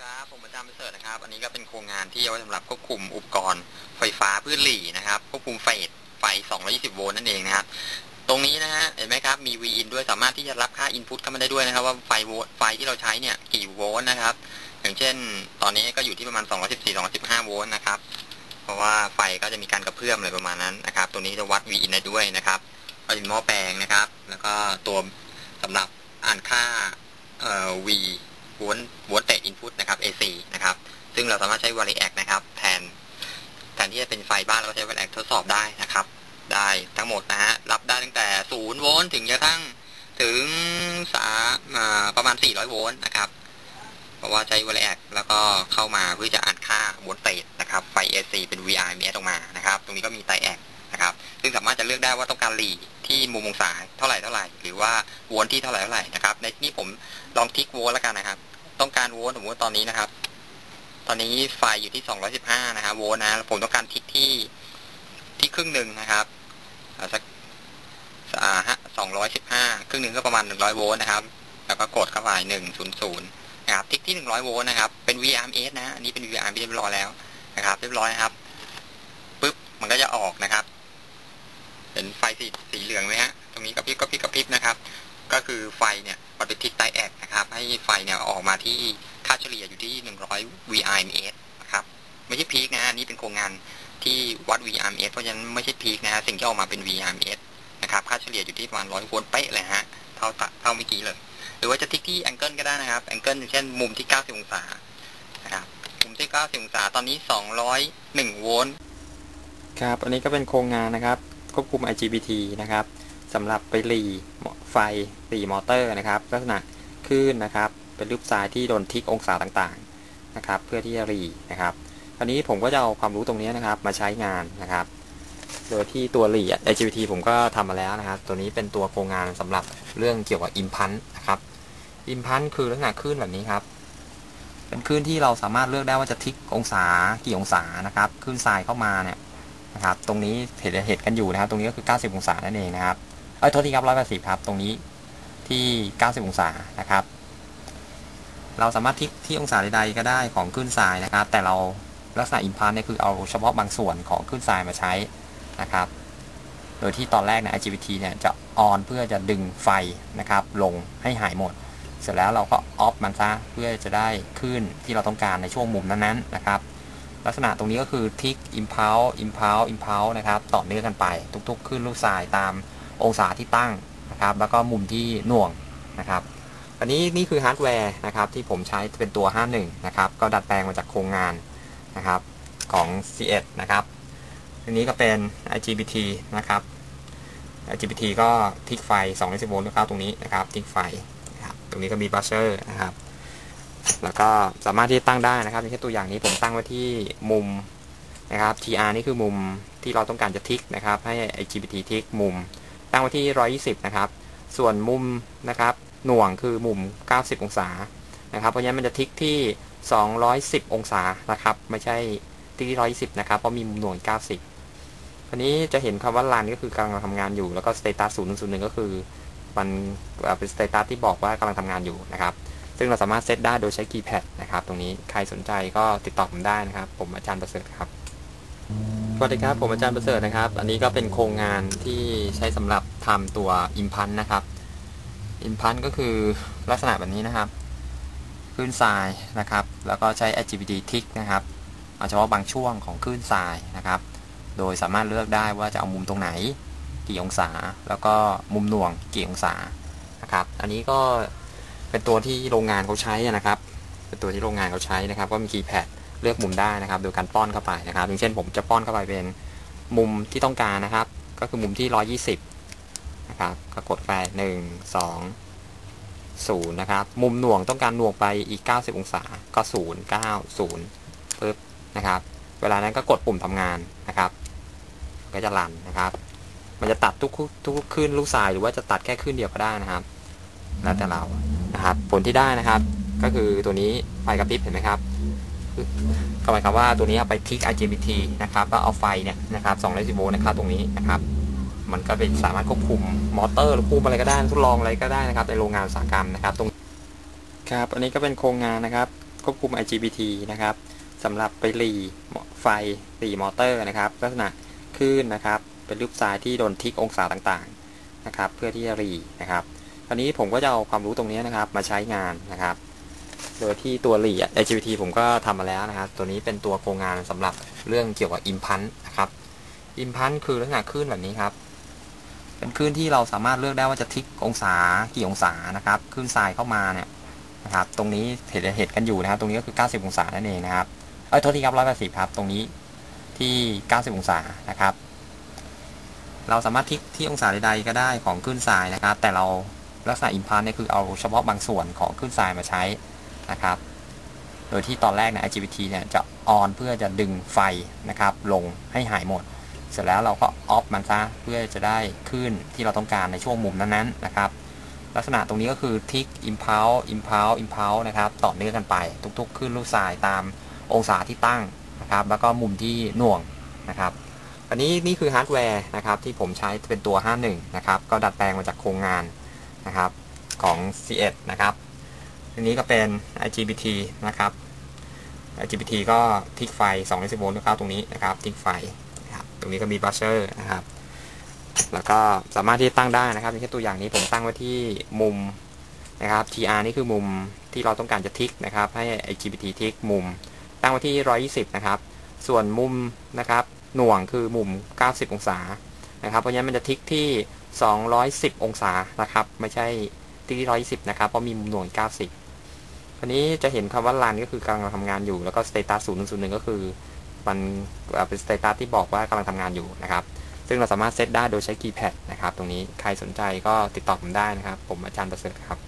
ครับผมอาจารย์ประเสริฐนะครับ อันนี้ก็เป็นโครงงานที่เอาไว้สำหรับควบคุมอุปกรณ์ไฟฟ้าพื้นหลีนะครับควบคุมไฟไฟ 220 โวลต์นั่นเองนะครับ ตรงนี้นะฮะเห็นไหมครับมี V in ด้วยสามารถที่จะรับค่า input เข้ามาได้ด้วยนะครับ ว่าไฟโวลต์ไฟที่เราใช้เนี่ยกี่โวลต์นะครับ อย่างเช่น ตอนนี้ก็อยู่ที่ประมาณ 214 215 โวลต์นะครับ เพราะว่าไฟก็จะมีการกระเพื่อมอะไรประมาณนั้นนะครับตรงนี้จะวัด V in ได้ด้วยนะครับก็เป็นหม้อแปลงนะครับ แล้วก็ตัวสำหรับอ่านค่าเอ่อ V วลต์โวลต์เตจอินพุตนะครับ AC นะครับ ซึ่งเราสามารถใช้ Variac นะครับ แทน แทนที่จะเป็นไฟบ้านเราก็ใช้ Variac ทดสอบได้นะครับ ได้ทั้งหมดนะฮะ รับได้ตั้งแต่0โวลต์ถึงกระทั่งถึงสาประมาณ 400 โวลต์นะครับ เพราะว่าใช้ Variac แล้วก็เข้ามาเพื่อจะอ่านค่าโวลต์เตจนะครับ ไฟ AC เป็น VR ms ออกมา นะครับ ตรงนี้ก็มีไตแอก นะครับ ซึ่งสามารถจะเลือกได้ว่าต้องการหลีที่มุมองศาเท่าไหร่เท่าไหร่ หรือว่าโวลต์ที่เท่าไหร่เท่าไหร่นะครับ ในที่นี้ผมลองทิกโวลต์แล้วกันนะครับ ต้องการโวลต์สมมติตอนนี้นะครับ ตอนนี้ไฟอยู่ที่ 215 นะครับโวลต์นะ ผมต้องการทิกที่ที่ครึ่งหนึ่งนะครับเอาสักอ่าฮะ215 ครึ่งหนึ่งก็ประมาณ 100 โวลต์นะครับ แล้วก็กดเข้าไป100นะครับทิกที่ 100 โวลต์นะครับ เป็น VRMS นะ อันนี้เป็น VRMS เรียบร้อยแล้วนะครับ เรียบร้อยนะครับปึ๊บ มันก็จะออกนะครับ ไฟสีสีเหลืองไหมฮะ ตรงนี้กระพริบกระพริบกระพริบนะครับ ก็คือไฟเนี่ยมันเป็นทิศไตแอกนะครับ ให้ไฟเนี่ยออกมาที่ค่าเฉลี่ยอยู่ที่ 100 VRMS นะครับ ไม่ใช่พีคนะฮะอันนี่เป็นโครงงานที่วัด VRMS เพราะฉะนั้นไม่ใช่พีคนะฮะสิ่งที่ออกมาเป็น VRMS นะครับ ค่าเฉลี่ยอยู่ที่ประมาณ100โวลต์เป๊ะเลยฮะ เท่าตะเท่าเมื่อกี้เลย หรือว่าจะทิกที่แองเกิลก็ได้นะครับ แองเกิลเช่นมุมที่ 90 องศา นะครับ มุมที่ 90 องศา ตอนนี้ 201 โวลต์ ครับ อันนี้ก็เป็นโครงงานนะครับ ควบคุม IGBT นะครับสำหรับไปหลีไฟหลีมอเตอร์นะครับลักษณะคลื่นนะครับเป็นรูปทรายที่โดนทิกองศาต่างๆนะครับเพื่อที่จะหลีนะครับคราวนี้ผมก็จะเอาความรู้ตรงนี้นะครับมาใช้งานนะครับ โดยที่ตัวหลี IGBT ผมก็ทำมาแล้วนะครับ ตัวนี้เป็นตัวโครงงานสำหรับเรื่องเกี่ยวกับอิมพันนะครับอิมพันคือลักษณะคลื่นแบบนี้ครับเป็นคลื่นที่เราสามารถเลือกได้ว่าจะทิกองศากี่องศานะครับคลื่นทรายเข้ามาเนี่ย นะครับ ตรงนี้เห็นเห็นกันอยู่นะครับ ตรงนี้ก็คือ 90 องศานั่นเองนะครับ เอ้ยโทษทีครับ 180 ครับ ตรงนี้ที่ 90 องศานะครับ เราสามารถทิกที่องศาใดๆก็ได้ของคลื่นทรายนะครับ แต่เราลักษณะอิมพันเนี่ยคือเอาเฉพาะบางส่วนของคลื่นทรายมาใช้นะครับ โดยที่ตอนแรกเนี่ย IGBT เนี่ยจะออนเพื่อจะดึงไฟนะครับ ลงให้หายหมด เสร็จแล้วเราก็ออฟมันซะเพื่อจะได้คลื่นที่เราต้องการในช่วงมุมนั้นๆนะครับ ลักษณะตรงนี้ก็คือทิกอิมพาวอิมพาวอิมพาวนะครับต่อเนื่องกันไป ทุกๆคลื่นลูกทรายตามองศาที่ตั้งนะครับ แล้วก็มุมที่หน่วงนะครับ อันนี้นี่คือฮาร์ดแวร์นะครับที่ผมใช้เป็นตัว 51 นะครับ ก็ดัดแปลงมาจากโครงงานนะครับของ C1 นะครับอันนี้ก็เป็น IGBT นะครับ IGBT ก็ทิกไฟ220โวลต์เข้าตรงนี้นะครับทิกไฟนะครับตรงนี้ก็มีบัสเชอร์นะครับ แล้วก็สามารถที่ตั้งได้นะครับอย่างเช่นตัวอย่างนี้ผมตั้งไว้ที่มุมนะครับ TR นี่คือมุมที่เราต้องการจะทิกนะครับ ให้ IGBT ทิกมุม ตั้งไว้ที่ 120 นะครับ ส่วนมุมนะครับหน่วงคือมุม 90 องศานะครับ เพราะฉะนั้นมันจะทิกที่ 210 องศานะครับ ไม่ใช่ทิกที่ 120 นะครับเพราะมีมุมหน่วง 90อันนี้จะเห็นคำว่า run ก็คือกำลังทำงานอยู่แล้วก็ status 001ก็คือมันเป็น status ที่บอกว่ากำลังทำงานอยู่นะครับ ซึ่งเราสามารถเซตได้โดยใช้คีย์แพดนะครับ ตรงนี้ใครสนใจก็ติดต่อผมได้นะครับ ผมอาจารย์ประเสริฐครับสวัสดีครับ ผมอาจารย์ประเสริฐนะครับ อันนี้ก็เป็นโครงงานที่ใช้สำหรับทำตัวอิมพันนะครับอิมพันก็คือลักษณะแบบนี้นะครับคลื่นทรายนะครับ แล้วก็ใช้ IGBT ทิกนะครับเอาเฉพาะบางช่วงของคลื่นทรายนะครับ โดยสามารถเลือกได้ว่าจะเอามุมตรงไหนกี่องศา แล้วก็มุมหน่วงกี่องศานะครับ อันนี้ก็ เป็นตัวที่โรงงานเขาใช้นะครับ เป็นตัวที่โรงงานเขาใช้นะครับ ก็มีคีย์แพดเลือกมุมได้นะครับ โดยการป้อนเข้าไปนะครับอย่างเช่นผมจะป้อนเข้าไปเป็นมุมที่ต้องการนะครับ ก็คือมุมที่ 120 นะครับก็กดไปหนึ่งสองศูนย์นะครับ มุมหน่วงต้องการหน่วงไปอีก 90 องศา ก็ศูนย์เก้าศูนย์ปึ๊บนะครับ เวลานั้นก็กดปุ่มทำงานนะครับ ก็จะรันนะครับ มันจะตัดทุกทุกคลื่นลูกทรายหรือว่าจะตัดแค่คลื่นเดียวก็ได้นะครับ แล้วแต่เรา นะครับผลที่ได้นะครับ ก็คือตัวนี้ไฟกระพริบเห็นไหมครับก็หมายความว่าตัวนี้ไปคลิก IGBT นะครับก็เอาไฟเนี่ยนะครับ210โวลต์นะครับตรงนี้นะครับมันก็เป็นสามารถควบคุมมอเตอร์หรือควบคุมอะไรก็ได้ทดลองอะไรก็ได้นะครับในโรงงานอุตสาหกรรมนะครับ ตรงครับอันนี้ก็เป็นโครงงานนะครับควบคุม IGBT นะครับสำหรับไปหลีไฟหลีมอเตอร์นะครับลักษณะคลื่นนะครับ เป็นรูปทรายที่โดนทิกองศาต่างๆนะครับ เพื่อที่จะหลีนะครับ คราวนี้ผมก็จะเอาความรู้ตรงนี้นะครับ มาใช้งานนะครับ โดยที่ตัวหลี IGBT ผมก็ทำมาแล้วนะครับ ตัวนี้เป็นตัวโครงงานสำหรับเรื่องเกี่ยวกับอิมพันนะครับอิมพันคือลักษณะคลื่นแบบนี้ครับ เป็นคลื่นที่เราสามารถเลือกได้ว่าจะทิกองศากี่องศานะครับคลื่นทรายเข้ามาเนี่ยนะครับ ตรงนี้เห็นเห็นกันอยู่นะครับ ตรงนี้ก็คือ 90 องศานั่นเองนะครับ เอ้ยโทษทีครับ180ครับ ตรงนี้ที่ 90 องศานะครับ เราสามารถทิกที่องศาใดๆก็ได้ของคลื่นทรายนะครับ แต่เรา ลักษณะอิมพันเนี่ยคือเอาเฉพาะบางส่วนของคลื่นทรายมาใช้นะครับ โดยที่ตอนแรกเนี่ย IGBT เนี่ยจะออนเพื่อจะดึงไฟนะครับลงให้หายหมด เสร็จแล้วเราก็ออฟมันซะเพื่อจะได้คลื่นที่เราต้องการในช่วงมุมนั้นๆนะครับลักษณะตรงนี้ก็คือทิกอิมพาวอิมพาวอิมพาวนะครับต่อเนื่องกันไป ทุกๆคลื่นลูกทรายตามองศาที่ตั้งนะครับ แล้วก็มุมที่หน่วงนะครับ อันนี้นี่คือฮาร์ดแวร์นะครับที่ผมใช้เป็นตัว 51 นะครับ ก็ดัดแปลงมาจากโครงงาน นะครับของ C1 นะครับอันนี้ก็เป็น IGBT นะครับ IGBT ก็ทิกไฟ220โวลต์นะครับตรงนี้นะครับทิกไฟนะครับตรงนี้ก็มีบัชเชอร์นะครับ แล้วก็สามารถที่ตั้งได้นะครับอย่างเช่นตัวอย่างนี้ผมตั้งไว้ที่มุมนะครับ TR นี่คือมุมที่เราต้องการจะทิกนะครับ ให้ IGBT ทิกมุม ตั้งไว้ที่ 120 นะครับ ส่วนมุมนะครับหน่วงคือมุม 90 องศา นะครับ เพราะฉะนั้นมันจะทิกที่ 210 องศานะครับ ไม่ใช่ทิกที่120นะครับเพราะมีมุมหน่วง90คราวนี้จะเห็นคำว่าลานก็คือกำลังทำงานอยู่แล้วก็สเตตัส0 1ก็คือมันเป็นสเตตัสที่บอกว่ากำลังทำงานอยู่นะครับ ซึ่งเราสามารถเซตได้โดยใช้คีย์แพดนะครับ ตรงนี้ใครสนใจก็ติดต่อผมได้นะครับ ผมอาจารย์ประเสริฐครับ